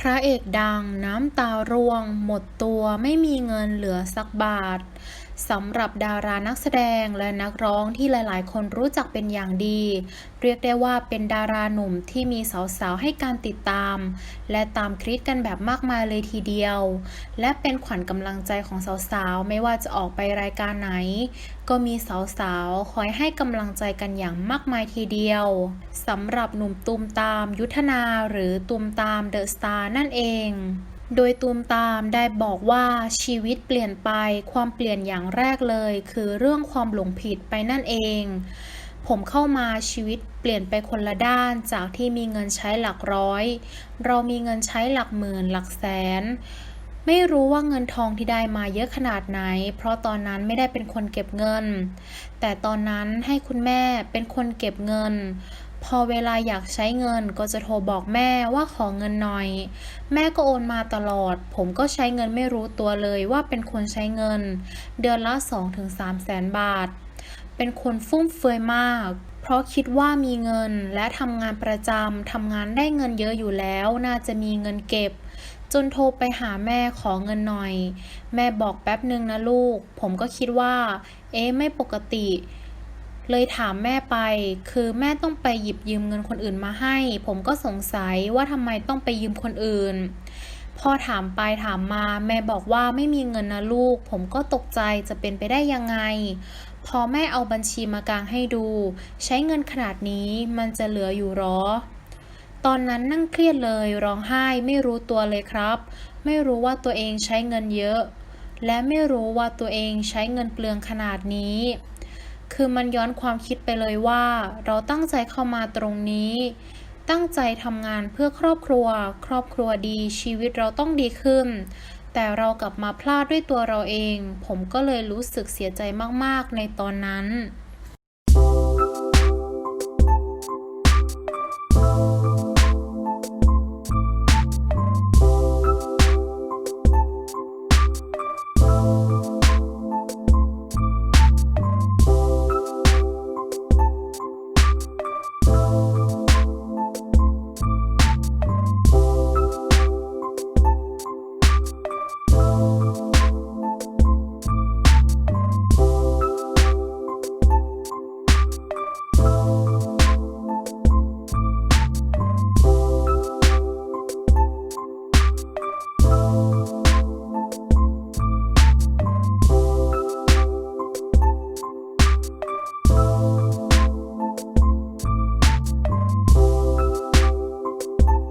พระเอกดังน้ำตาร่วง หมดตัวไม่มีเงินเหลือสักบาทสำหรับดารานักแสดงและนักร้องที่หลายๆ คนรู้จักเป็นอย่างดี เรียกได้ว่าเป็นดาราหนุ่มที่มีสาวๆ ให้การติดตาม และตามคลิปกันแบบมากมายเลยทีเดียว และเป็นขวัญกำลังใจของสาวๆ ไม่ว่าจะออกไปรายการไหน ก็มีสาวๆ คอยให้กำลังใจกันอย่างมากมายทีเดียวสำหรับหนุ่มตูมตามยุทธนาหรือตูมตามเดอะสตาร์นั่นเอง โดยตูมตามได้บอกว่าชีวิตเปลี่ยนไปความเปลี่ยนอย่างแรกเลย คือเรื่องความหลงผิดไปนั่นเอง ผมเข้ามาชีวิตเปลี่ยนไปคนละด้านจากที่มีเงินใช้หลักร้อย เรามีเงินใช้หลักหมื่นหลักแสน ไม่รู้ว่าเงินทองที่ได้มาเยอะขนาดไหน เพราะตอนนั้นไม่ได้เป็นคนเก็บเงิน แต่ตอนนั้นให้คุณแม่เป็นคนเก็บเงิน พอเวลาอยากใช้เงินก็จะโทรบอกแม่ว่าขอเงินหน่อย แม่ก็โอนมาตลอด ผมก็ใช้เงินไม่รู้ตัวเลยว่าเป็นคนใช้เงิน เดือนละ 2-3แสนบาท เป็นคนฟุ่มเฟือยมาก เพราะคิดว่ามีเงินและทำงานประจำทำงานได้เงินเยอะอยู่แล้ว น่าจะมีเงินเก็บ จนโทรไปหาแม่ขอเงินหน่อย แม่บอกแป๊บหนึ่งนะลูก ผมก็คิดว่า เอ๊ะไม่ปกติ เลยถามแม่ไป คือแม่ต้องไปหยิบยืมเงินคนอื่นมาให้ ผมก็สงสัยว่าทำไมต้องไปยืมคนอื่น พอถามไปถามมา แม่บอกว่าไม่มีเงินนะลูก ผมก็ตกใจจะเป็นไปได้ยังไง พอแม่เอาบัญชีมากางให้ดู ใช้เงินขนาดนี้มันจะเหลืออยู่หรอ ตอนนั้นนั่งเครียดเลยร้องไห้ไม่รู้ตัวเลยครับ ไม่รู้ว่าตัวเองใช้เงินเยอะ และไม่รู้ว่าตัวเองใช้เงินเปลืองขนาดนี้ คือมันย้อนความคิดไปเลยว่า เราตั้งใจเข้ามาตรงนี้ ตั้งใจทำงานเพื่อครอบครัว ครอบครัวดีชีวิตเราต้องดีขึ้น แต่เรากลับมาพลาดด้วยตัวเราเอง ผมก็เลยรู้สึกเสียใจมากๆในตอนนั้น